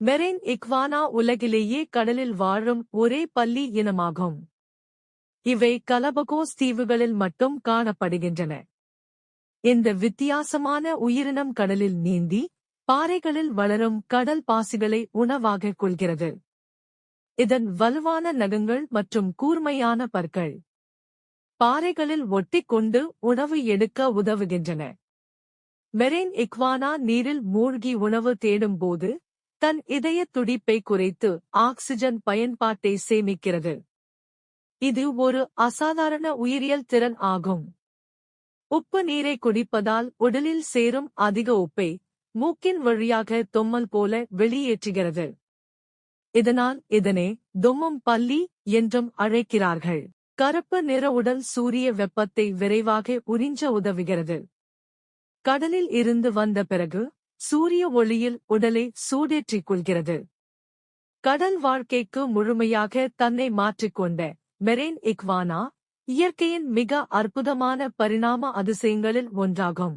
Marine iguana உலகிலேயே கடலில் வாழும் ஒரே பல்லி இனமாகும். இவை கலபகோஸ் தீவுகளில் மட்டும் காணப்படுகின்றன. இந்த வித்தியாசமான உயிரினம் கடலில் நீந்தி பாறைகளில் வளரும் கடல் பாசிகளை உணவாக கொள்கிறது. இதன் வலுவான நகங்கள் மற்றும் கூர்மையான பற்கள் பாறைகளில் ஒட்டிக்கொண்டு உணவு எடுக்க உதவுகின்றன. மெரைன் இக்வானா நீரில் மூழ்கி உணவு தேடும்போது தன் இதய துடிப்பை குறைத்து ஆக்சிஜன் பயன்பாட்டை சேமிக்கிறது. இது ஒரு அசாதாரண உயிரியல் திறன் ஆகும். உப்பு நீரை குடிப்பதால் உடலில் சேரும் அதிக உப்பை மூக்கின் வழியாக தொம்மல் போல வெளியேற்றுகிறது. இதனால் இதனை தும்மும் பல்லி என்றும் அழைக்கிறார்கள். கருப்பு நிற உடல் சூரிய வெப்பத்தை விரைவாக உறிஞ்ச உதவுகிறது. கடலில் இருந்து வந்த பிறகு சூரிய ஒளியில் உடலை சூடேற்றிக் கொள்கிறது. கடல் வாழ்க்கைக்கு முழுமையாக தன்னை மாற்றிக்கொண்ட மெரேன் இக்வானா இயற்கையின் மிக அற்புதமான பரிணாம அதிசயங்களில் ஒன்றாகும்.